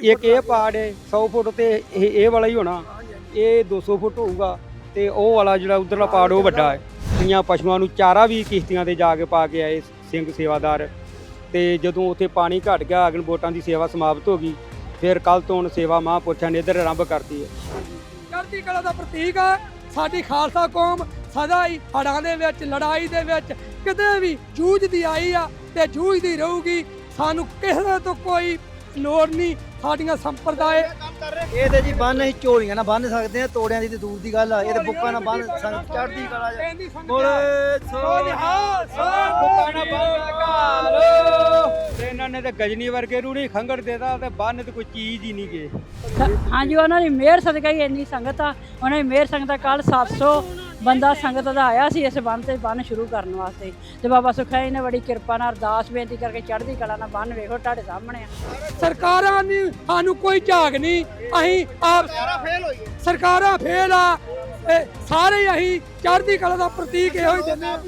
ਇੱਕ ਇਹ ਪਾੜ ਹੈ 100 ਫੁੱਟ ਤੇ ਇਹ ਇਹ ਵਾਲਾ ਹੀ ਹੋਣਾ। ਇਹ 200 ਫੁੱਟ ਹੋਊਗਾ ਤੇ ਉਹ ਵਾਲਾ ਜਿਹੜਾ ਉਧਰਲਾ ਪਾੜ, ਉਹ ਵੱਡਾ ਹੈ। ਕਈਆਂ ਪਸ਼ੂਆਂ ਨੂੰ ਚਾਰਾ ਵੀ ਕਿਸ਼ਤੀਆਂ ਤੇ ਜਾ ਕੇ ਪਾ ਕੇ ਆਏ ਸਿੰਘ ਸੇਵਾਦਾਰ। ਤੇ ਜਦੋਂ ਉੱਥੇ ਪਾਣੀ ਘਟ ਗਿਆ ਅਗਨ ਬੋਟਾਂ ਦੀ ਸੇਵਾ ਸਮਾਪਤ ਹੋ ਗਈ, ਫਿਰ ਕੱਲ ਤੋਂ ਹੁਣ ਸੇਵਾ ਮਹਾਂਪੁਰਸ਼ਾਂ ਨੇ ਇੱਧਰ ਆਰੰਭ ਕਰਤੀ ਹੈ। ਚੜ੍ਹਦੀ ਕਲਾ ਦਾ ਪ੍ਰਤੀਕ ਹੈ ਸਾਡੀ ਖਾਲਸਾ ਕੌਮ ਸਦਾ ਹੀ ਹੜਾਂ ਦੇ ਵਿੱਚ, ਲੜਾਈ ਦੇ ਵਿੱਚ, ਕਿਤੇ ਵੀ ਜੂਝਦੀ ਆਈ ਆ ਤੇ ਜੂਝਦੀ ਰਹੂਗੀ। ਸਾਨੂੰ ਕਿਸੇ ਤੋਂ ਕੋਈ ਲੋੜ ਨਹੀਂ ਸਾਡੀਆਂ ਸੰਪਰਦਾਏ ਇਹ ਤੇ ਜੀ ਬੰਨ ਅਸੀਂ ਝੋਲੀਆਂ ਨਾਲ ਬੰਨ ਸਕਦੇ ਆ ਤੋੜਿਆਂ ਦੀ ਤੇ ਦੂਰ ਦੀ ਗੱਲ ਆ। ਇਹ ਤੇ ਬੁੱਕਾਂ ਨਾਲ ਬੰਨ ਸੰਗ ਚੜਦੀ ਕਲਾ ਜਾ ਕਹਿੰਦੀ ਸੰਗਤ ਬੋਲੇ ਸੋ ਨਿਹਾਲ ਤੇ ਇਹਨਾਂ ਨੇ ਤੇ ਗਜਨੀ ਵਰਗੇ ਨੂੰ ਨਹੀਂ ਖੰਗੜ ਦੇਦਾ ਤੇ ਬੰਨ ਤੇ ਕੋਈ ਚੀਜ਼ ਹੀ ਨਹੀਂ ਗਏ ਹਾਂਜੀ ਉਹਨਾਂ ਦੀ ਮਿਹਰ ਸਦਕਾ ਹੀ ਇੰਨੀ ਸੰਗਤ ਆ। ਉਹਨਾਂ ਦੀ ਮਿਹਰ ਸੰਗਤ ਕੱਲ 700 ਬੰਦਾ ਸੰਗਤ ਦਾ ਆਇਆ ਸੀ ਇਸ ਬੰਨ ਤੇ ਬੰਨ ਸ਼ੁਰੂ ਕਰਨ ਵਾਸਤੇ। ਤੇ ਬਾਬਾ ਸੁਖਾ ਜੀ ਨੇ ਬੜੀ ਕਿਰਪਾ ਨਾਲ ਅਰਦਾਸ ਬੇਨਤੀ ਕਰਕੇ ਚੜ੍ਹਦੀ ਕਲਾ ਨਾਲ ਬੰਨ ਵੇਖੋ ਤੁਹਾਡੇ ਸਾਹਮਣੇ ਆ। ਸਰਕਾਰਾਂ ਨੇ ਸਾਨੂੰ ਕੋਈ ਝਾਕ ਨਹੀਂ ਅਸੀਂ ਆਪ ਸਰਕਾਰਾਂ ਫੇਲ ਆ। ਇਹ ਸਾਰੇ ਹੀ ਅਸੀਂ ਚੜ੍ਹਦੀ ਕਲਾ ਦਾ ਪ੍ਰਤੀਕ ਇਹੋ ਹੀ ਦਿੰਦੇ ਆ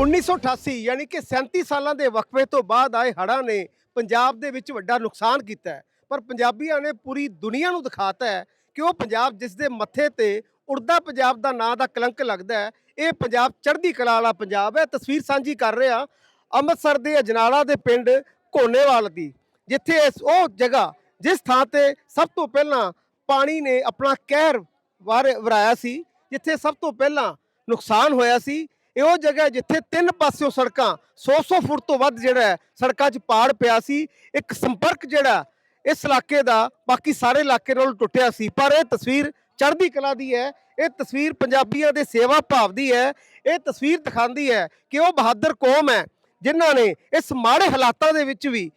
1988 ਯਾਨੀ ਕਿ 37 ਸਾਲਾਂ ਦੇ ਵਕਫੇ ਤੋਂ ਬਾਅਦ ਆਏ ਹੜ੍ਹਾਂ ਨੇ ਪੰਜਾਬ ਦੇ ਵਿੱਚ ਵੱਡਾ ਨੁਕਸਾਨ ਕੀਤਾ ਹੈ। ਪਰ ਪੰਜਾਬੀਆਂ ਨੇ ਪੂਰੀ ਦੁਨੀਆ ਨੂੰ ਦਿਖਾਤਾ ਹੈ ਕਿ ਉਹ ਪੰਜਾਬ ਜਿਸ ਦੇ ਮੱਥੇ ਤੇ ਉੜਦਾ ਪੰਜਾਬ ਦਾ ਨਾਂ ਦਾ ਕਲੰਕ ਲੱਗਦਾ ਹੈ। ਇਹ ਪੰਜਾਬ ਚੜ੍ਹਦੀ ਕਲਾ ਵਾਲਾ ਪੰਜਾਬ ਹੈ। ਤਸਵੀਰ ਸਾਂਝੀ ਕਰ ਰਹੇ ਹਾਂ ਅੰਮ੍ਰਿਤਸਰ ਦੇ ਅਜਨਾਲਾ ਦੇ ਪਿੰਡ ਘੋਨੇਵਾਲ ਦੀ, ਜਿੱਥੇ ਇਸ ਉਹ ਜਗ੍ਹਾ ਜਿਸ ਥਾਂ ਤੇ ਸਭ ਤੋਂ ਪਹਿਲਾਂ ਪਾਣੀ ਨੇ ਆਪਣਾ ਕਹਿਰ ਵਾਰ ਵਰਾਇਆ ਸੀ, ਜਿੱਥੇ ਸਭ ਤੋਂ ਪਹਿਲਾਂ ਨੁਕਸਾਨ ਹੋਇਆ ਸੀ। ਇਹ ਉਹ ਜਗ੍ਹਾ ਜਿੱਥੇ ਤਿੰਨ ਪਾਸਿਓਂ ਸੜਕਾਂ 100-100 ਫੁੱਟ ਤੋਂ ਵੱਧ ਜਿਹੜਾ ਸੜਕਾਂ 'ਚ ਪਾੜ ਪਿਆ ਸੀ। ਇੱਕ ਸੰਪਰਕ ਜਿਹੜਾ ਇਸ ਇਲਾਕੇ ਦਾ ਬਾਕੀ ਸਾਰੇ ਇਲਾਕੇ ਨਾਲ ਟੁੱਟਿਆ ਸੀ। ਪਰ ਇਹ ਤਸਵੀਰ ਚੜ੍ਹਦੀ ਕਲਾ ਦੀ ਹੈ, ਇਹ ਤਸਵੀਰ ਪੰਜਾਬੀਆਂ ਦੇ ਸੇਵਾ ਭਾਵ ਦੀ ਹੈ, ਇਹ ਤਸਵੀਰ ਦਿਖਾਉਂਦੀ ਹੈ ਕਿ ਉਹ ਬਹਾਦਰ ਕੌਮ ਹੈ, ਜਿਨ੍ਹਾਂ ਨੇ ਇਸ ਮਾੜੇ ਹਾਲਾਤਾਂ ਦੇ ਵਿੱਚ ਵੀ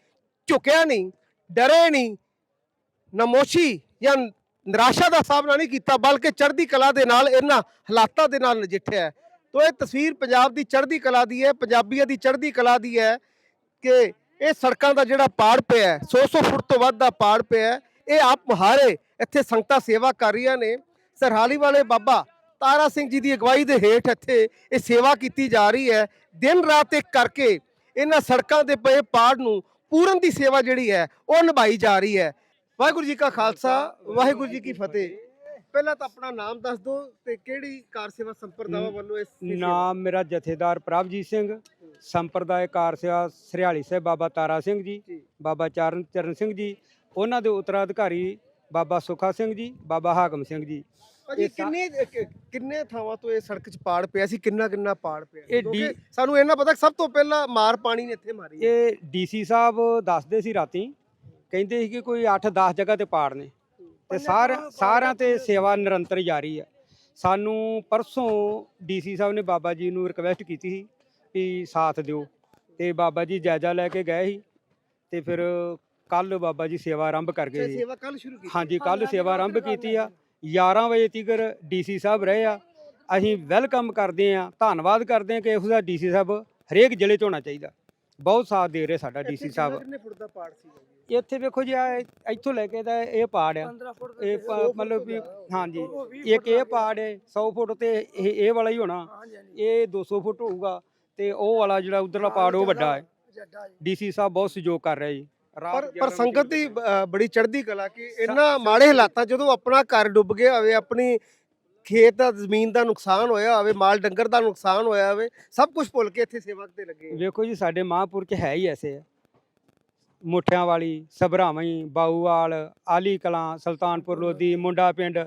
ਝੁਕਿਆ ਨਹੀਂ, ਡਰੇ ਨਹੀਂ, ਨਮੋਸ਼ੀ ਜਾਂ ਨਿਰਾਸ਼ਾ ਦਾ ਸਾਹਮਣਾ ਨਹੀਂ ਕੀਤਾ, ਬਲਕਿ ਚੜ੍ਹਦੀ ਕਲਾ ਦੇ ਨਾਲ ਇਹਨਾਂ ਹਾਲਾਤਾਂ ਦੇ ਨਾਲ ਨਜਿੱਠਿਆ ਹੈ। ਤੋ ਇਹ ਤਸਵੀਰ ਪੰਜਾਬ ਦੀ ਚੜ੍ਹਦੀ ਕਲਾ ਦੀ ਹੈ, ਪੰਜਾਬੀਆਂ ਦੀ ਚੜ੍ਹਦੀ ਕਲਾ ਦੀ ਹੈ ਕਿ ਇਹ ਸੜਕਾਂ ਦਾ ਜਿਹੜਾ ਪਾੜ ਪਿਆ ਹੈ 100-100 ਫੁੱਟ ਤੋਂ ਵੱਧ ਦਾ ਪਾੜ ਪਿਆ ਇਹ ਆਪ ਮੁਹਾਰੇ ਇੱਥੇ ਸੰਗਤਾਂ ਸੇਵਾ ਕਰ ਰਹੀਆਂ ਨੇ। ਸਰਹਾਲੀ ਵਾਲੇ ਬਾਬਾ ਤਾਰਾ ਸਿੰਘ ਜੀ ਦੀ ਅਗਵਾਈ ਦੇ ਹੇਠ ਇੱਥੇ ਇਹ ਸੇਵਾ ਕੀਤੀ ਜਾ ਰਹੀ ਹੈ। ਦਿਨ ਰਾਤ ਇੱਕ ਕਰਕੇ ਇਹਨਾਂ ਸੜਕਾਂ ਦੇ ਪਏ ਪਾੜ ਨੂੰ ਪੂਰਨ ਦੀ ਸੇਵਾ ਜਿਹੜੀ ਹੈ ਉਹ ਨਿਭਾਈ ਜਾ ਰਹੀ ਹੈ। ਵਾਹਿਗੁਰੂ ਜੀ ਕਾ ਖਾਲਸਾ ਵਾਹਿਗੁਰੂ ਜੀ ਕੀ ਫਤਿਹ। ਪਹਿਲਾਂ ਤਾਂ ਆਪਣਾ ਨਾਮ ਦੱਸ ਦਿਓ ਤੇ ਕਿਹੜੀ ਕਾਰ ਸੇਵਾ ਸੰਪਰਦਾਵਾਂ ਵੱਲੋਂ ਇਸ? ਨਾਮ ਮੇਰਾ ਜਥੇਦਾਰ ਪ੍ਰਭਜੀਤ ਸਿੰਘ। ਸੰਪਰਦਾਇ ਕਾਰ ਸੇਵਾ ਸਰਿਆਲੀ ਸਾਹਿਬ ਬਾਬਾ ਤਾਰਾ ਸਿੰਘ ਜੀ। ਬਾਬਾ ਚਰਨ ਚਰਨ ਸਿੰਘ ਜੀ। ਉਹਨਾਂ ਦੇ ਉਤਰਾਧਿਕਾਰੀ ਬਾਬਾ ਸੁਖਾ ਸਿੰਘ ਜੀ ਬਾਬਾ ਹਾਕਮ ਸਿੰਘ ਜੀ। ਭਾਜੀ ਇਹ ਸਾ- ਕਿੰਨੇ ਕਿ- ਕਿੰਨੇ ਥਾਵਾਂ ਤੋਂ ਇਹ ਸੜਕ 'ਚ ਪਾੜ ਪਿਆ ਸੀ? ਕਿੰਨਾ ਕਿੰਨਾ ਪਾੜ ਪਿਆ ਇਹ ਕਿਉਂਕਿ ਡੀ- ਸਾਨੂੰ ਇਹਨਾਂ ਪਤਾ ਕਿ ਸਭ ਤੋਂ ਪਹਿਲਾਂ ਮਾਰ ਪਾਣੀ ਨੇ ਇੱਥੇ ਮਾਰੀ ਹੈ। ਇਹ ਡੀਸੀ ਸਾਹਿਬ ਦੱਸਦੇ ਸੀ ਰਾਤੀ ਕਹਿੰਦੇ ਸੀ ਕਿ ਕੋਈ 8-10 ਜਗ੍ਹਾ ਤੇ ਪਾੜ ਨੇ। ਤੇ ਸਾਰ ਸਾਰਿਆਂ ਤੇ ਸੇਵਾ ਨਿਰੰਤਰ ਜਾਰੀ ਹੈ। ਸਾਨੂੰ ਪਰਸੋਂ ਡੀਸੀ ਸਾਹਿਬ ਨੇ ਬਾਬਾ ਜੀ ਨੂੰ ਰਿਕਵੈਸਟ ਕੀਤੀ ਸੀ ਵੀ ਸਾਥ ਦਿਓ। ਤੇ ਬਾਬਾ ਜੀ ਜਾਇਜ਼ਾ ਲੈ ਕੇ ਗਏ ਸੀ। ਤੇ ਫਿਰ ਕੱਲ ਬਾਬਾ ਜੀ ਸੇਵਾ ਆਰੰਭ ਕਰ ਗਏ ਸੀ ਸੇਵਾ ਕੱਲ ਸ਼ੁਰੂ ਕੀਤੀ। ਹਾਂਜੀ ਕੱਲ ਸੇਵਾ ਆਰੰਭ ਕੀਤੀ ਆ। 11 ਵਜੇ ਤੀਕਰ ਡੀਸੀ ਸਾਹਿਬ ਰਹੇ ਆ। ਅਸੀਂ ਵੈਲਕਮ ਕਰਦੇ ਆ। ਧੰਨਵਾਦ ਕਰਦੇ ਆ ਕਿ ਇਹੋ ਜਿਹਾ ਡੀਸੀ ਸਾਹਿਬ ਹਰੇਕ ਜ਼ਿਲ੍ਹੇ 'ਚ ਹੋਣਾ ਚਾਹੀਦਾ। ਬਹੁਤ ਸਾਥ ਦੇ ਰਹੇ ਸਾਡਾ ਡੀਸੀ ਸਾਹਿਬ। ਕਿੰਨੇ ਫੁੱਟ ਦਾ ਪਾੜ ਸੀ ਜੀ? ਇੱਥੇ ਵੇਖੋ ਜੀ ਆ ਇੱਥੋਂ ਲੈ ਕੇ ਤਾਂ ਇਹ ਪਾੜ ਆ। 15 ਫੁੱਟ ਇਹ ਮਤਲਬ ਵੀ ਹਾਂਜੀ ਇੱਕ ਇਹ ਪਾੜ ਹੈ 100 ਫੁੱਟ ਤੇ ਇਹ ਇਹ ਵਾਲਾ ਹੀ ਹੋਣਾ। ਇਹ 200 ਫੁੱਟ ਹੋਊਗਾ ਤੇ ਉਹ ਵਾਲਾ ਜਿਹੜਾ ਉਧਰਲਾ ਪਾੜ ਉਹ ਵੱਡਾ ਹੈ। ਡੀਸੀ ਸਾਹਿਬ ਬਹੁਤ ਸਹਿਯੋਗ ਕਰ ਰਿਹਾ ਜੀ। ਪਰ 11 ਪਰ ਸੰਗਤ ਦੀ ਅ, ਬੜੀ ਚੜ੍ਹਦੀ ਕਲਾ ਕਿ ਇਹਨਾਂ ਮਾੜੇ ਹਾਲਾਤਾਂ ਜਦੋਂ ਆਪਣਾ ਘਰ ਡੁੱਬ ਗਿਆ ਹੋਵੇ ਆਪਣੀ ਖੇਤ ਦਾ ਜ਼ਮੀਨ ਦਾ ਨੁਕਸਾਨ ਹੋਇਆ ਹੋਵੇ ਮਾਲ ਡੰਗਰ ਦਾ ਨੁਕਸਾਨ ਹੋਇਆ ਹੋਵੇ ਸਭ ਕੁਝ ਭੁੱਲ ਕੇ ਇੱਥੇ ਸੇਵਾ ਤੇ ਲੱਗੇ। ਵੇਖੋ ਜੀ ਸਾਡੇ ਮਹਾਂਪੁਰਖ ਹੈ ਹੀ ਐਸੇ ਆ। ਮੁੱਠਿਆਂ ਵਾਲੀ ਸਭਰਾਵਈ ਬਾਊਵਾਲ ਆਲੀ ਕਲਾਂ ਸੁਲਤਾਨਪੁਰ ਲੋਧੀ ਮੁੰਡਾ ਪਿੰਡ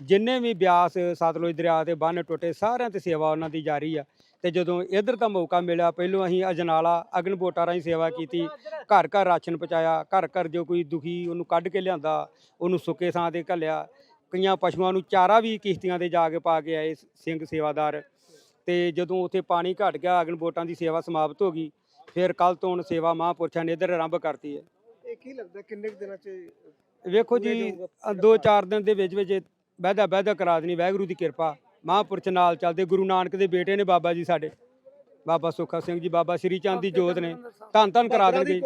ਜਿੰਨੇ ਵੀ ਬਿਆਸ ਸਤਲੁਜ ਦਰਿਆ ਦੇ ਬੰਨ ਟੁੱਟੇ ਸਾਰਿਆਂ ਤੇ ਸੇਵਾ ਉਹਨਾਂ ਦੀ ਜਾਰੀ ਆ। ਤੇ ਜਦੋਂ ਇਧਰ ਦਾ ਮੌਕਾ ਮਿਲਿਆ ਪਹਿਲੋਂ ਅਸੀਂ ਅਜਨਾਲਾ ਅਗਨ ਬੋਟਾ ਰਾਹੀਂ ਸੇਵਾ ਕੀਤੀ ਘਰ ਘਰ ਰਾਸ਼ਨ ਪਹੁੰਚਾਇਆ ਘਰ ਘਰ ਜੋ ਕੋਈ ਦੁਖੀ ਉਹਨੂੰ ਕੱਢ ਕੇ ਲਿਆਂਦਾ ਉਹਨੂੰ ਸੁੱਕੇ ਥਾਂ ਤੇ ਘੱਲਿਆ। ਕਈਆਂ ਪਸ਼ੂਆਂ ਨੂੰ ਚਾਰਾ ਵੀ ਕਿਸ਼ਤੀਆਂ ਤੇ ਜਾ ਕੇ ਪਾ ਕੇ ਆਏ ਸਿੰਘ ਸੇਵਾਦਾਰ। ਤੇ ਜਦੋਂ ਉੱਥੇ ਪਾਣੀ ਘਟ ਗਿਆ ਅਗਨ ਬੋਟਾਂ ਦੀ ਸੇਵਾ ਸਮਾਪਤ ਹੋ ਗਈ ਫਿਰ ਕੱਲ ਤੋਂ ਹੁਣ ਸੇਵਾ ਮਹਾਂਪੁਰਸ਼ਾਂ ਨੇ ਇੱਧਰ ਆਰੰਭ ਕਰਤੀ ਹੈ। ਇਹ ਕੀ ਲੱਗਦਾ ਕਿੰਨੇ ਦਿਨਾਂ ਚ ਵੇਖੋ ਜੀ ਜਾਊਗਾ? ਅ, ਦੋ ਚਾਰ ਦਿਨ ਦੇ ਵਿੱਚ ਵਿੱਚ ਵਾਧਾ ਵਾਧਾ ਕਰਾ ਦੇਣੀ ਵਾਹਿਗੁਰੂ ਦੀ ਕਿਰਪਾ। ਮਹਾਂਪੁਰਸ਼ ਨਾਲ ਚੱਲਦੇ ਗੁਰੂ ਨਾਨਕ ਦੇ ਬੇਟੇ ਨੇ ਬਾਬਾ ਜੀ ਸਾਡੇ। ਬਾਬਾ ਸੁੱਖਾ ਸਿੰਘ ਜੀ ਬਾਬਾ ਸ੍ਰੀ ਚੰਦ ਦੀ ਜੋਤ ਨੇ। ਧੰਨ ਧੰਨ ਕਰਾ ਦੇਣਗੇ।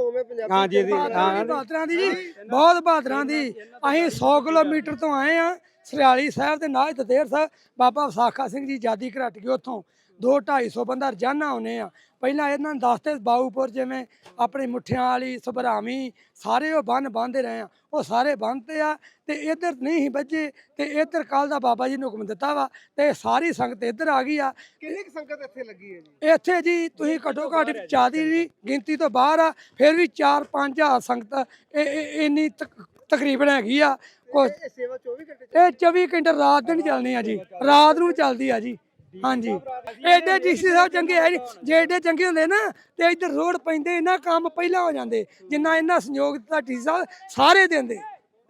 ਹੈ ਕੌਮ। ਹਾਂ। ਬਹਾਦਰਾਂ ਦੀ ਜੀ ਬਹੁਤ ਬਹਾਦਰਾਂ ਦੀ। ਅਸੀਂ 100 ਕਿਲੋਮੀਟਰ ਤੋਂ ਆਏ ਆ ਸਰਿਆਲੀ ਸਾਹਿਬ ਦੇ ਨਾਲ ਦਦੇਰ ਸਾਹਿਬ ਬਾਬਾ ਵਿਸਾਖਾ ਸਿੰਘ ਜੀ ਜਾਦੀ ਘਰਾਟੀ ਉੱਥੋਂ। 2 250 ਬੰਦਾ ਰੋਜ਼ਾਨਾ ਆਉਨੇ ਆ ਪਹਿਲਾਂ ਇਹਨਾਂ ਨੂੰ ਦੱਸਦੇ ਬਾਊਪੁਰ ਜਿਵੇਂ ਆਪਣੀ ਮੁੱਠਿਆਂ ਵਾਲੀ ਸਭਰਾਵੀ ਸਾਰੇ ਉਹ ਬੰਨ ਬੰਨਦੇ ਰਹੇ ਆ ਉਹ ਸਾਰੇ ਬੰਨਤੇ ਆ ਤੇ ਇੱਧਰ ਨਹੀਂ ਸੀ ਵੱਜੇ ਤੇ ਇੱਧਰ ਕੱਲ ਦਾ ਬਾਬਾ ਜੀ ਨੇ ਹੁਕਮ ਦਿੱਤਾ ਵਾ ਤੇ ਸਾਰੀ ਸੰਗਤ ਇੱਧਰ ਆ ਗਈ ਆ। ਕਿੰਨੀ ਕੁ ਸੰਗਤ ਇੱਥੇ ਲੱਗੀ ਹੈ ਜੀ? ਇੱਥੇ ਜੀ ਤੁਸੀਂ ਘੱਟੋ ਘੱਟ ਚਾਦੀ ਦੀ ਗਿਣਤੀ ਤੋਂ ਬਾਹਰ ਆ ਫਿਰ ਵੀ 4-5 ਹਜ਼ਾਰ ਸੰਗਤ ਇਹ- ਇਹ- ਇੰਨੀ ਤਕ- ਤਕਰੀਬਨ ਹੈਗੀ ਆ। ਕੁਛ ਇਹ ਸੇਵਾ 24 ਘੰਟੇ ਇਹ 24 ਘੰਟੇ ਰਾਤ ਦਿਨ ਚੱਲਣੀ ਆ ਜੀ ਰਾਤ ਨੂੰ ਚੱਲਦੀ ਆ ਜੀ। ਹਾਂਜੀ। ਐਡੇ ਡੀਸੀ ਸਾਹਿਬ ਚੰਗੇ ਹੈ ਜੀ। ਜੇ ਐਡੇ ਚੰਗੇ ਹੁੰਦੇ ਨਾ ਤੇ ਇੱਧਰ ਰੋਡ ਪੈਂਦੇ ਇਹਨਾਂ ਕੰਮ ਪਹਿਲਾਂ ਹੋ ਜਾਂਦੇ। ਜਿੰਨਾ ਇਹਨਾਂ ਸੰਯੋਗ ਦਿੱਤਾ ਡੀ ਸਾਹਿਬ ਸਾਰੇ ਦਿੰਦੇ।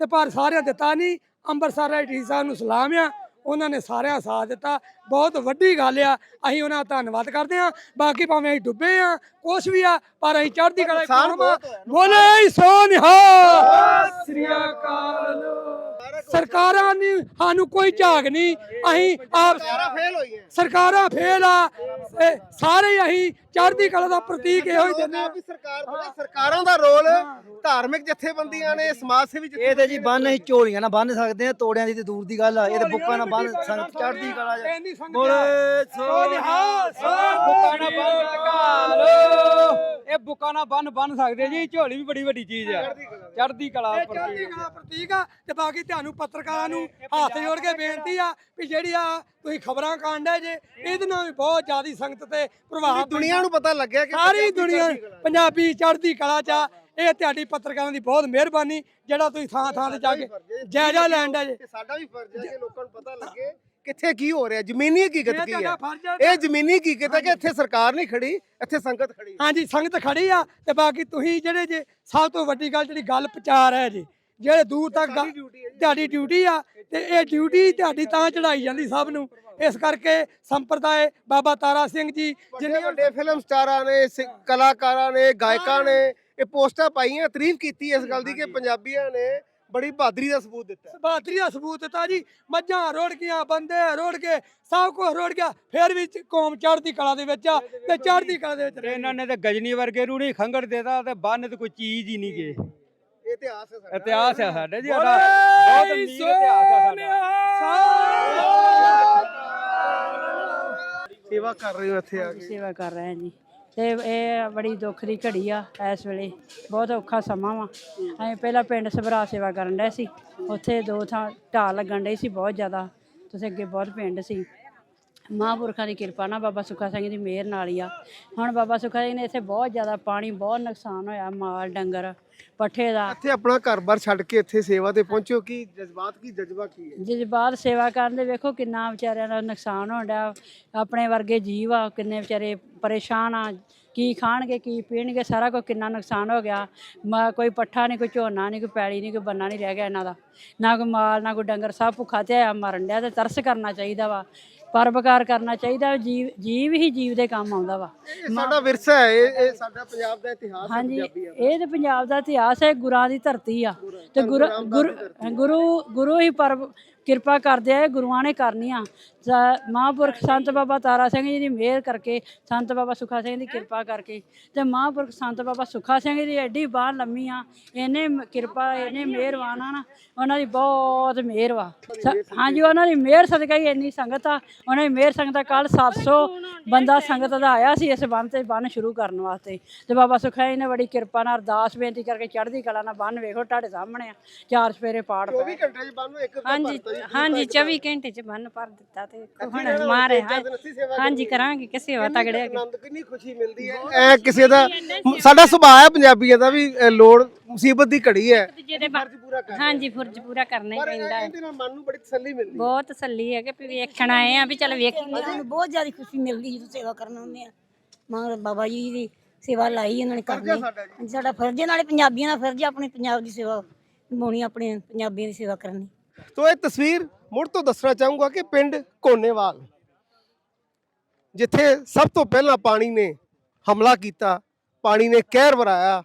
ਤੇ ਪਰ ਸਾਰਿਆਂ ਦਿੱਤਾ ਨਹੀਂ। ਅੰਮ੍ਰਿਤਸਰ ਵਾਲੇ ਡੀ ਸਾਹਿਬ ਨੂੰ ਸਲਾਮ ਆ। ਉਹਨਾਂ ਨੇ ਸਾਰਿਆਂ ਸਾਥ ਦਿੱਤਾ। ਬਹੁਤ ਵੱਡੀ ਗੱਲ ਆ। ਅਸੀਂ ਉਹਨਾਂ ਦਾ ਧੰਨਵਾਦ ਕਰਦੇ ਆ ਬਾਕੀ ਭਾਵੇਂ ਅਸੀਂ ਡੁੱਬੇ ਆ ਕੁਛ ਵੀ ਆ ਪਰ ਅਸੀਂ ਚੜ੍ਹਦੀ ਕਲਾ ਕੌਮ ਆ ਨਾ। ਬੋਲੇ ਸੋ ਨਿਹਾਲ! ਸਰਕਾਰਾਂ ਨੇ ਸਾਨੂੰ ਕੋਈ ਝਾਕ ਨਹੀਂ। ਅਸੀਂ ਆਪ ਸਾਰਾ ਫੇਲ ਹੋਈ ਹੈ ਸਰਕਾਰਾਂ ਫੇਲ ਆ। ਇਹ ਸਾਰੇ ਅਸੀਂ ਚੜ੍ਹਦੀ ਕਲਾ ਦਾ ਪ੍ਰਤੀਕ ਇਹੋ ਹੀ ਦਿੰਦੇ ਆ ਵੀ ਸਰਕਾਰ ਦਾ ਰੋਲ ਧਾਰਮਿਕ ਜਥੇਬੰਦੀਆਂ ਨੇ ਸਮਾਜ ਸੇਵੀ ਜਥੇ- ਇਹ ਤੇ ਜੀ ਬੰਨ ਅਸੀਂ ਝੋਲੀਆਂ ਨਾਲ ਬੰਨ ਸਕਦੇ ਆ ਤੋੜਿਆਂ ਦੀ ਤੇ ਦੂਰ ਦੀ ਗੱਲ ਆ। ਇਹ ਤੇ ਬੁੱਕਾਂ ਨਾਲ ਬੰਨ ਸੰਗਤ ਚੜ੍ਹਦੀ ਕਲਾ ਸੰਗਤ ਬੋਲੇ ਸੋ ਨਿਹਾਲ ਲੋ ਇਹ ਬੁਕਾਨਾ ਬੰਨ ਬੰਨ ਸਕਦੇ ਜੀ ਝੋਲੀ ਵੀ ਬੜੀ ਵੱਡੀ ਚੀਜ਼ ਆ ਚੜ੍ਹਦੀ ਕਲਾ ਇਹ ਚੜ੍ਹਦੀ ਕਲਾ ਪ੍ਰਤੀਕ ਆ ਤੇ ਬਾਕੀ ਤੁਹਾਨੂੰ ਪੱਤਰਕਾਰਾਂ ਨੂੰ ਹੱਥ ਜੋੜ ਕੇ ਬੇਨਤੀ ਆ ਵੀ ਜਿਹੜੀ ਆ ਤੁਸੀਂ ਖਬਰਾਂ ਕਾਂਡੇ ਜੇ ਇਹਦੇ ਨਾਲ ਵੀ ਬਹੁਤ ਜ਼ਿਆਦੀ ਸੰਗਤ ਤੇ ਪ੍ਰਭਾਵ ਦੁਨੀਆ ਨੂੰ ਪਤਾ ਲੱਗਿਆ ਕਿ ਸਾਰੀ ਪੰਜਾਬੀ ਦੁਨੀਆ ਚੜ੍ਹਦੀ ਕਲਾ 'ਚ। ਪੰਜਾਬੀ ਚੜ੍ਹਦੀ ਕਲਾ ਚ ਆ। ਇਹ ਤੁਹਾਡੀ ਪੱਤਰਕਾਰਾਂ ਦੀ ਬਹੁਤ ਮਿਹਰਬਾਨੀ ਜਿਹੜਾ ਤੁਸੀਂ ਥਾਂ ਥਾਂ ਤੇ ਜਾ ਕੇ ਜਾਇਜ਼ਾ ਲੈਣ ਦਾ ਜੇ ਸਾਡਾ ਵੀ ਫਰਜ਼ ਹੈ ਕਿ ਲੋਕਾਂ ਨੂੰ ਪਤਾ ਲੱਗੇ ਕਿੱਥੇ ਕੀ ਹੋ ਰਿਹਾ? ਜ਼ਮੀਨੀ ਹਕੀਕਤ ਕੀ ਹੈ? ਇਹ ਜ਼ਮੀਨੀ ਹਕੀਕਤ ਹੈ ਕਿ ਇੱਥੇ ਸਰਕਾਰ ਨਹੀਂ ਖੜੀ ਇੱਥੇ ਸੰਗਤ ਖੜੀ। ਹਾਂਜੀ ਸੰਗਤ ਖੜੀ ਆ ਤੇ ਬਾਕੀ ਤੁਸੀਂ ਜਿਹੜੇ ਜੇ ਸਭ ਤੋਂ ਵੱਡੀ ਗੱਲ ਜਿਹੜੀ ਗੱਲ ਪ੍ਰਚਾਰ ਹੈ ਜੀ ਜਿਹੜੇ ਦੂਰ ਤੱਕ ਤੁਹਾਡੀ ਡਿਊਟੀ ਆ ਤੇ ਇਹ ਡਿਊਟੀ ਤੁਹਾਡੀ ਤਾਂ ਚੜਾਈ ਜਾਂਦੀ ਸਭ ਨੂੰ। ਇਸ ਕਰਕੇ ਸੰਪਰਦਾਇ ਬਾਬਾ ਤਾਰਾ ਸਿੰਘ ਜੀ ਜਿੰਨੀਆਂ ਵੱਡੇ ਫਿਲਮ ਸਟਾਰਾਂ ਨੇ ਕਲਾਕਾਰਾਂ ਨੇ ਗਾਇਕਾਂ ਨੇ ਇਹ ਪੋਸਟਾਂ ਪਾਈਆਂ ਤਾਰੀਫ ਕੀਤੀ ਇਸ ਗੱਲ ਦੀ ਕਿ ਪੰਜਾਬੀਆਂ ਨੇ ਬੜੀ ਬਹਾਦਰੀ ਦਾ ਸਬੂਤ ਦਿੱਤਾ ਹੈ। ਬਹਾਦਰੀ ਦਾ ਸਬੂਤ ਦਿੱਤਾ ਜੀ। ਮੱਝਾਂ ਰੋੜ ਗਈਆਂ ਬੰਦੇ ਰੋੜ ਗਏ ਸਭ ਕੁਝ ਰੋੜ ਗਿਆ ਫਿਰ ਵੀ ਕੌਮ ਚੜ੍ਹਦੀ ਕਲਾ ਦੇ ਵਿੱਚ ਆ ਤੇ ਚੜ੍ਹਦੀ ਕਲਾ ਦੇ ਵਿੱਚ ਤੇ ਇਹਨਾਂ ਨੇ ਤੇ ਗਜਨੀ ਵਰਗੇ ਨੂੰ ਨਹੀਂ ਖੰਗੜ ਦੇਤਾ ਤੇ ਬੰਨ ਤੇ ਕੋਈ ਚੀਜ਼ ਹੀ ਨਹੀਂ ਗੇ। ਇਹ ਇਤਿਹਾਸ ਹੈ ਸਾਡਾ। ਇਤਿਹਾਸ ਹੈ ਸਾਡਾ ਜੀ ਸਾਡਾ ਬਹੁਤ ਬੋਲੇ ਅਮੀਰ ਇਤਿਹਾਸ ਹੈ ਸਾਡਾ। ਸੇਵਾ ਕਰ ਰਹੇ ਹੋ ਇੱਥੇ ਆ ਕੇ। ਸੇਵਾ ਕਰ ਰਹੇ ਹਾਂ ਜੀ। ਤੇ ਇਹ ਬੜੀ ਦੁੱਖ ਦੀ ਘੜੀ ਆ ਇਸ ਵੇਲੇ। ਬਹੁਤ ਔਖਾ ਸਮਾਂ ਵਾ। ਅਸੀਂ ਪਹਿਲਾਂ ਪਿੰਡ ਸਭਰਾ ਸੇਵਾ ਕਰਨ ਡਏ ਸੀ। ਉੱਥੇ ਦੋ ਥਾਂ ਢਾਹ ਲੱਗਣ ਡਈ ਸੀ ਬਹੁਤ ਜ਼ਿਆਦਾ। ਤੁਸੀਂ ਅੱਗੇ ਬਹੁਤ ਪਿੰਡ ਸੀ। ਮਹਾਂਪੁਰਖਾਂ ਦੀ ਕਿਰਪਾ ਨਾਲ ਬਾਬਾ ਸੁੱਖਾ ਸਿੰਘ ਦੀ ਮਿਹਰ ਨਾਲ ਹੀ ਆ। ਹੁਣ ਬਾਬਾ ਸੁੱਖਾ ਸਿੰਘ ਨੇ ਇੱਥੇ ਬਹੁਤ ਜ਼ਿਆਦਾ ਪਾਣੀ ਬਹੁਤ ਨੁਕਸਾਨ ਹੋਇਆ ਮਾਲ ਡੰਗਰ ਪੱਠੇ ਦਾ। ਇੱਥੇ ਆਪਣਾ ਘਰ-ਬਾਰ ਛੱਡ ਕੇ ਇੱਥੇ ਸੇਵਾ ਤੇ ਪਹੁੰਚੋ ਕੀ? ਜਜ਼ਬਾਤ ਕੀ? ਜਜ਼ਬਾ ਕੀ ਹੈ? ਜਜ਼ਬਾਤ ਸੇਵਾ ਕਰਨ ਦੇ ਵੇਖੋ ਕਿੰਨਾ ਵਿਚਾਰਿਆਂ ਦਾ ਨੁਕਸਾਨ ਹੋਣ ਡਿਆ। ਆਪਣੇ ਵਰਗੇ ਜੀਵ ਆ ਕਿੰਨੇ ਵਿਚਾਰੇ ਪਰੇਸ਼ਾਨ ਆ। ਕੀ ਖਾਣਗੇ ਕੀ ਪੀਣਗੇ ਸਾਰਾ ਕੁਝ ਕਿੰਨਾ ਨੁਕਸਾਨ ਹੋ ਗਿਆ। ਮ- ਕੋਈ ਪੱਠਾ ਨਹੀਂ ਕੋਈ ਝੋਨਾ ਨਹੀਂ ਕੋਈ ਪੈਲੀ ਨਹੀਂ ਕੋਈ ਬੰਨਾ ਨਹੀਂ ਰਹਿ ਗਿਆ ਇਹਨਾਂ ਦਾ। ਨਾ ਕੋਈ ਮਾਲ ਨਾ ਕੋਈ ਡੰਗਰ ਸਭ ਭੁੱਖਾ ਤੇ ਆ ਮਰਨ ਡਿਆ ਤੇ ਤਰਸ ਕਰਨਾ ਚਾਹੀਦਾ ਵਾ। ਪਰਵਕਾਰ ਕਰਨਾ ਚਾਹੀਦਾ ਜੀਵ ਜੀਵ ਹੀ ਜੀਵ ਦੇ ਕੰਮ ਆਉਂਦਾ ਵਾ। ਇਹ ਸਾਡਾ ਵਿਰਸਾ ਹੈ ਇਹ ਇਹ ਸਾਡਾ ਪੰਜਾਬ ਦਾ ਇਤਿਹਾਸ ਹੈ ਹਾਂਜੀ ਪੰਜਾਬੀਆਂ ਦਾ ਇਹ ਤੇ ਪੰਜਾਬ ਦਾ ਇਤਿਹਾਸ ਹੈ ਗੁਰਾਂ ਦੀ ਧਰਤੀ ਆ। ਤੇ ਗੁਰੂ ਗੁਰੂ ਗੁਰੂ ਗੁਰੂ ਹੀ ਪਰਬ ਕਿਰਪਾ ਕਰਦੇ ਆ ਗੁਰੂਆਂ ਨੇ ਕਰਨੀਆਂ। ਮਹਾਂਪੁਰਖ ਸੰਤ ਬਾਬਾ ਤਾਰਾ ਸਿੰਘ ਜੀ ਦੀ ਮਿਹਰ ਕਰਕੇ ਸੰਤ ਬਾਬਾ ਸੁਖਾ ਸਿੰਘ ਦੀ ਕਿਰਪਾ ਕਰਕੇ ਤੇ ਮਹਾਂਪੁਰਖ ਸੰਤ ਬਾਬਾ ਸੁਖਾ ਸਿੰਘ ਦੀ ਐਡੀ ਬਾਹ ਲੰਮੀ ਆ ਇਹਨੇ ਕਿਰਪਾ ਇਹਨੇ ਮਿਹਰਬਾਨ ਆ ਨਾ ਉਹਨਾਂ ਦੀ ਬਹੁਤ ਮਿਹਰ ਵਾ। ਹਾਂਜੀ ਉਹਨਾਂ ਦੀ ਮਿਹਰ ਸਦਕਾ ਹੀ ਇੰਨੀ ਸੰਗਤ ਆ ਉਹਨਾਂ ਦੀ ਮਿਹਰ ਸੰਗਤ ਕੱਲ 700 ਬੰਦਾ ਸੰਗਤ ਦਾ ਆਇਆ ਸੀ ਇਸ ਬੰਨ ਤੇ ਬੰਨ ਸ਼ੁਰੂ ਕਰਨ ਵਾਸਤੇ। ਤੇ ਬਾਬਾ ਸੁਖਾ ਜੀ ਨੇ ਬੜੀ ਕਿਰਪਾ ਨਾਲ ਅਰਦਾਸ ਬੇਨਤੀ ਕਰਕੇ ਚੜ੍ਹਦੀ ਕਲਾ ਨਾਲ ਬੰਨ ਵੇਖੋ ਤੁਹਾਡੇ ਸਾਹਮਣੇ ਆ ਚਾਰ ਸਵੇਰੇ ਪਾੜ 24 ਘੰਟੇ ਚ ਬੰਨੋ ਇੱਕ ਹਾਂਜੀ ਹਾਂਜੀ 24 ਘੰਟੇ ਚ ਬੰਨ ਭਰ ਦਿੱਤਾ ਤੇ ਹੁਣ ਮਾਰੇ ਹਾਂ। ਹਾਂਜੀ ਕਰਾਂਗੇ ਕਿ ਸੇਵਾ ਤਗੜੇ ਹੈਗੇ ਆਨੰਦ ਕਿੰਨੀ ਖੁਸ਼ੀ ਮਿਲਦੀ ਹੈ। ਐ ਕਿਸੇ ਦਾ ਸਾਡਾ ਸੁਭਾਅ ਹੈ ਪੰਜਾਬੀਆਂ ਦਾ ਵੀ ਲੋੜ ਮੁਸੀਬਤ ਦੀ ਘੜੀ ਹੈ। ਬਾ- ਪੂਰਾ ਕਰ ਹਾਂਜੀ ਫਰਜ਼ ਪੂਰਾ ਕਰਨਾ ਹੀ ਪੈਂਦਾ। ਹੈ ਇਹਦੇ ਨਾਲ ਮਨ ਨੂੰ ਬੜੀ ਤਸੱਲੀ ਮਿਲਦੀ ਹੈ। ਬਹੁਤ ਤਸੱਲੀ ਹੈ ਕਿ ਵੀ ਵੇਖਣ ਆਏ ਆ ਵੀ ਚਲ ਵੇਖੀ ਸਾਨੂੰ ਬਹੁਤ ਜ਼ਿਆਦਾ ਖੁਸ਼ੀ ਮਿਲਦੀ ਜਦੋਂ ਸੇਵਾ ਕਰਨ ਆਉਂਦੇ ਆ। ਮਾਂ ਬਾਬਾ ਜੀ ਦੀ ਸੇਵਾ ਲਾਈ ਇਹਨਾਂ ਨੇ ਕਰਨੀ। ਸਾਡਾ ਫਰਜ਼ ਹੈ ਨਾਲੇ ਪੰਜਾਬੀਆਂ ਦਾ ਫਰਜ਼ ਹੈ ਆਪਣੇ ਪੰਜਾਬ ਦੀ ਸੇਵਾ ਨਿਭਾਉਣੀ ਆਪਣੇ ਪੰਜਾਬੀਆਂ ਦੀ ਸੇਵਾ ਕਰਨੀ। ਤੋ ਇਹ ਤਸਵੀਰ ਮੁੜ ਤੋਂ ਦੱਸਣਾ ਚਾਹੂੰਗਾ ਕਿ ਪਿੰਡ ਕੋਨੇਵਾਲ, ਜਿੱਥੇ ਸਭ ਤੋਂ ਪਹਿਲਾਂ ਪਾਣੀ ਨੇ ਹਮਲਾ ਕੀਤਾ, ਪਾਣੀ ਨੇ ਕਹਿਰ ਵਰਾਇਆ,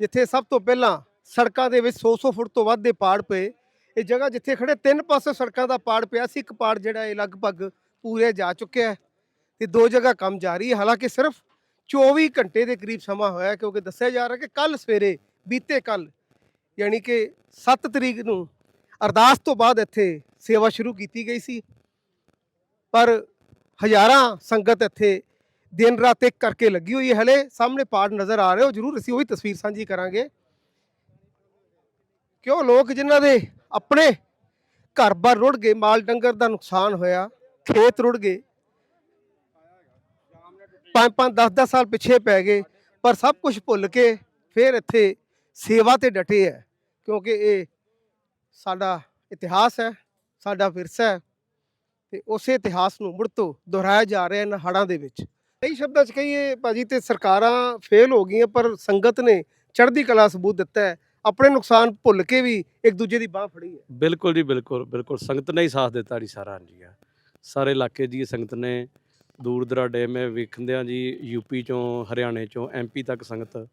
ਜਿੱਥੇ ਸਭ ਤੋਂ ਪਹਿਲਾਂ ਸੜਕਾਂ ਦੇ ਵਿੱਚ 100-100 ਫੁੱਟ ਤੋਂ ਵੱਧ ਦੇ ਪਾੜ ਪਏ। ਇਹ ਜਗ੍ਹਾ ਜਿੱਥੇ ਖੜੇ ਤਿੰਨ ਪਾਸੇ ਸੜਕਾਂ ਦਾ ਪਾੜ ਪਿਆ ਸੀ, ਇੱਕ ਪਾੜ ਜਿਹੜਾ ਇਹ ਲਗਭਗ ਪੂਰੇ ਜਾ ਚੁੱਕਿਆ ਹੈ ਤੇ ਦੋ ਜਗ੍ਹਾ ਕੰਮ ਜਾਰੀ ਹੈ। ਹਾਲਾਂਕਿ ਸਿਰਫ 24 ਘੰਟੇ ਦੇ ਕਰੀਬ ਸਮਾਂ ਹੋਇਆ ਕਿਉਂਕਿ ਦੱਸਿਆ ਜਾ ਰਿਹਾ ਕਿ ਕੱਲ ਸਵੇਰੇ ਬੀਤੇ ਕੱਲ ਯਾਨੀ ਕਿ 7 ਤਰੀਕ ਨੂੰ ਅਰਦਾਸ ਤੋਂ ਬਾਅਦ ਇੱਥੇ ਸੇਵਾ ਸ਼ੁਰੂ ਕੀਤੀ ਗਈ ਸੀ। ਪਰ ਹਜ਼ਾਰਾਂ ਸੰਗਤ ਇੱਥੇ ਦਿਨ ਰਾਤ ਇੱਕ ਕਰਕੇ ਲੱਗੀ ਹੋਈ ਹੈ। ਹਲੇ ਸਾਹਮਣੇ ਪਾੜ ਨਜ਼ਰ ਆ ਰਹੇ ਹੋ, ਜਰੂਰ ਅਸੀਂ ਉਹੀ ਤਸਵੀਰ ਸਾਂਝੀ ਕਰਾਂਗੇ। ਕਿਉਂ? ਲੋਕ ਜਿਨ੍ਹਾਂ ਦੇ ਆਪਣੇ ਘਰ-ਬਾਰ ਰੁੜ ਗਏ, ਮਾਲ ਡੰਗਰ ਦਾ ਨੁਕਸਾਨ ਹੋਇਆ, ਖੇਤ ਰੁੜ ਗਏ ਪੰਜ ਪੰਜ 10 10 ਸਾਲ ਪਿੱਛੇ ਪੈ ਗਏ, ਪਰ ਸਭ ਕੁਝ ਭੁੱਲ ਕੇ ਫਿਰ ਇੱਥੇ ਸੇਵਾ ਤੇ ਡਟੇ ਹੈ। ਕਿਉਂਕਿ ਇਹ ਸਾਡਾ ਇਤਿਹਾਸ ਹੈ, ਸਾਡਾ ਵਿਰਸਾ ਹੈ ਤੇ ਉਸੇ ਇਤਿਹਾਸ ਨੂੰ ਮੁੜ ਤੋਂ ਦੁਹਰਾਇਆ ਜਾ ਰਿਹਾ ਇਹਨਾਂ ਹੜ੍ਹਾਂ ਦੇ ਵਿੱਚ। ਕਈ ਸ਼ਬਦਾਂ 'ਚ ਕਹੀਏ ਭਾਜੀ ਤੇ ਸਰਕਾਰਾਂ ਫੇਲ ਹੋ ਗਈਆਂ, ਪਰ ਸੰਗਤ ਨੇ ਚੜ੍ਹਦੀ ਕਲਾ ਸਬੂਤ ਦਿੱਤਾ ਹੈ। ਆਪਣੇ ਨੁਕਸਾਨ ਭੁੱਲ ਕੇ ਵੀ ਇੱਕ ਦੂਜੇ ਦੀ ਬਾਹ ਫੜੀ ਹੈ। ਬਿਲਕੁਲ ਜੀ, ਬਿਲਕੁਲ ਬਿਲਕੁਲ। ਸੰਗਤ ਨੇ ਹੀ ਸਾਥ ਦਿੱਤਾ ਜੀ ਸਾਰਾ ਜੀ ਆ। ਸਾਰੇ ਇਲਾਕੇ ਦੀ ਸੰਗਤ ਨੇ ਦੂਰ ਦਰਾਡੇ ਮੈਂ ਵੇਖਦਿਆਂ ਜੀ ਯੂਪੀ ਚੋਂ, ਹਰਿਆਣੇ ਚੋਂ ਐਮਪੀ ਤੱਕ ਸੰਗਤ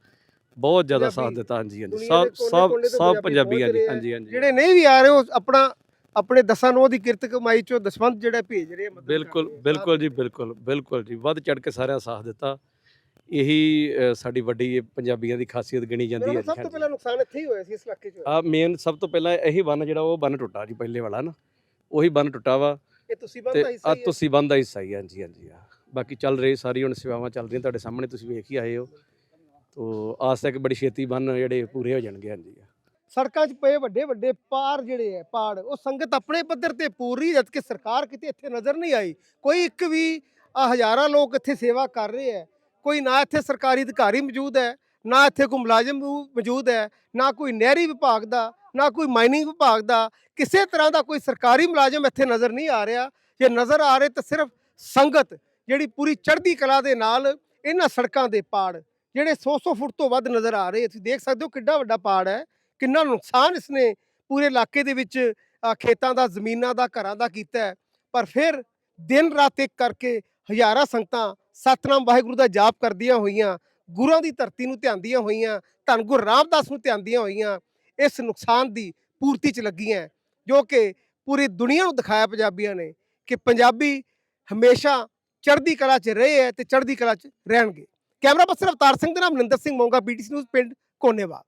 ਬਹੁਤ ਜ਼ਿਆਦਾ ਸਾਥ। ਦਿੱਤਾ ਹਾਂਜੀ ਹਾਂਜੀ। ਦੇ ਸਭ ਸਭ ਸਭ ਪੰਜਾਬੀ ਪੰਜਾਬੀ ਹਾਂਜੀ ਹਾਂਜੀ। ਜਿਹੜੇ ਨਹੀਂ ਵੀ ਆ ਰਹੇ ਉਹ ਆਪਣਾ ਆਪਣੇ ਦਸਾਂ ਨੋਹ ਦੀ ਕਿਰਤ ਕਮਾਈ ਚੋਂ ਦਸਵੰਧ ਜਿਹੜਾ ਭੇਜ ਰਹੇ ਆ, ਮਦਦ ਬਿਲਕੁਲ ਆ। ਬਿਲਕੁਲ ਜੀ ਬਿਲਕੁਲ ਬਿਲਕੁਲ ਜੀ। ਵੱਧ ਚੜ ਕੇ ਸਾਰਿਆਂ ਸਾਥ ਦਿੱਤਾ। ਇਹੀ ਸਾਡੀ ਵੱਡੀ ਪੰਜਾਬੀਆਂ ਦੀ ਖਾਸੀਅਤ ਗਿਣੀ ਜਾਂਦੀ ਹੈ। ਸਭ ਤੋਂ ਪਹਿਲਾਂ ਨੁਕਸਾਨ ਇੱਥੇ ਹੀ ਹੋਇਆ ਸੀ ਇਸ ਇਲਾਕੇ 'ਚ ਆ ਮੇਨ ਸਭ ਤੋਂ ਪਹਿਲਾਂ ਇਹੀ ਬੰਨ ਜਿਹੜਾ ਉਹ ਬੰਨ ਟੁੱਟਾ ਜੀ ਪਹਿਲੇ ਵਾਲਾ ਨਾ। ਉਹੀ ਬੰਨ ਟੁੱਟਾ ਵਾ। ਇਹ ਤੁਸੀਂ ਬੰਦਾ ਹਿੱਸਾ ਆ ਹੀ ਹੈ। ਤੁਸੀਂ ਬੰਦ ਦਾ ਹਿੱਸਾ ਹੀ ਹੈ, ਹਾਂਜੀ ਹਾਂਜੀ। ਆ। ਬਾਕੀ ਚੱਲ ਰਹੀ ਸਾਰੀ ਹੁਣ ਸੇਵਾਵਾਂ ਚੱਲ ਰਹੀਆਂ ਤੁਹਾਡੇ ਸਾਹਮਣੇ ਤੁਸੀਂ ਵੇਖ ਹੀ ਆਏ ਹੋ। ਤੋ ਆਸ ਕਿ ਬੜੀ ਛੇਤੀ ਬੰਨ ਜਿਹੜੇ ਪੂਰੇ ਹੋ ਜਾਣਗੇ, ਹਾਂਜੀ। ਸੜਕਾਂ 'ਚ ਪਏ ਵੱਡੇ ਵੱਡੇ ਪਾਰ ਜਿਹੜੇ ਹੈ ਪਾੜ, ਉਹ ਸੰਗਤ ਆਪਣੇ ਪੱਧਰ ਤੇ ਪੂਰ ਰਹੀ ਜਦ ਕਿ ਸਰਕਾਰ ਕਿਤੇ ਇੱਥੇ ਨਜ਼ਰ ਨਹੀਂ ਆਈ। ਕੋਈ ਇੱਕ ਵੀ ਆ ਹਜ਼ਾਰਾਂ ਲੋਕ ਇੱਥੇ ਸੇਵਾ ਕਰ ਰਹੇ ਹੈ ਕੋਈ ਨਾ ਇੱਥੇ ਸਰਕਾਰੀ ਅਧਿਕਾਰੀ ਮੌਜੂਦ ਹੈ ਨਾ ਇੱਥੇ ਕੋਈ ਮੁਲਾਜ਼ਮ ਮੌਜੂਦ ਹੈ ਨਾ ਕੋਈ ਨਹਿਰੀ ਵਿਭਾਗ ਦਾ, ਨਾ ਕੋਈ ਮਾਈਨਿੰਗ ਵਿਭਾਗ ਦਾ, ਕਿਸੇ ਤਰ੍ਹਾਂ ਦਾ ਕੋਈ ਸਰਕਾਰੀ ਮੁਲਾਜ਼ਮ ਇੱਥੇ ਨਜ਼ਰ ਨਹੀਂ ਆ ਰਿਹਾ। ਜੇ ਨਜ਼ਰ ਆ ਰਹੇ ਤਾਂ ਸਿਰਫ ਸੰਗਤ ਜਿਹੜੀ ਪੂਰੀ ਚੜ੍ਹਦੀ ਕਲਾ ਦੇ ਨਾਲ ਇਹਨਾਂ ਸੜਕਾਂ ਦੇ ਪਾੜ ਜਿਹੜੇ 100-100 ਫੁੱਟ ਤੋਂ ਵੱਧ ਨਜ਼ਰ ਆ ਰਹੇ, ਤੁਸੀਂ ਦੇਖ ਸਕਦੇ ਹੋ ਕਿੱਡਾ ਵੱਡਾ ਪਹਾੜ ਹੈ। ਕਿੰਨਾ ਨੁਕਸਾਨ ਇਸਨੇ ਪੂਰੇ ਇਲਾਕੇ ਦੇ ਵਿੱਚ ਖੇਤਾਂ ਦਾ, ਜ਼ਮੀਨਾਂ ਦਾ, ਘਰਾਂ ਦਾ ਕੀਤਾ ਪਰ ਫਿਰ ਦਿਨ ਰਾਤ ਇੱਕ ਕਰਕੇ ਹਜ਼ਾਰਾਂ ਸੰਗਤਾਂ ਸਤਨਾਮ ਵਾਹਿਗੁਰੂ ਦਾ ਜਾਪ ਕਰਦੀਆਂ ਹੋਈਆਂ, ਗੁਰਾਂ ਦੀ ਧਰਤੀ ਨੂੰ ਧਿਆਉਂਦੀਆਂ ਹੋਈਆਂ, ਧੰਨ ਗੁਰੂ ਰਾਮਦਾਸ ਨੂੰ ਧਿਆਉਂਦੀਆਂ ਹੋਈਆਂ, ਇਸ ਨੁਕਸਾਨ ਦੀ ਪੂਰਤੀ 'ਚ ਲੱਗੀਆਂ ਜੋ ਕਿ ਪੂਰੀ ਦੁਨੀਆ ਨੂੰ ਦਿਖਾਇਆ ਪੰਜਾਬੀਆਂ ਨੇ ਕਿ ਪੰਜਾਬੀ ਹਮੇਸ਼ਾ ਚੜ੍ਹਦੀ ਕਲਾ 'ਚ ਰਹੇ ਹੈ ਤੇ ਚੜ੍ਹਦੀ ਕਲਾ 'ਚ ਰਹਿਣਗੇ। ਕੈਮਰਾ ਪਰਸਨ ਅਵਤਾਰ ਸਿੰਘ ਦੇ ਨਾਲ ਮਨਿੰਦਰ ਸਿੰਘ ਮੋਂਗਾ ਬੀਟੀਸੀ ਨਿਊਜ਼ ਪਿੰਡ ਕੋਨੇਵਾ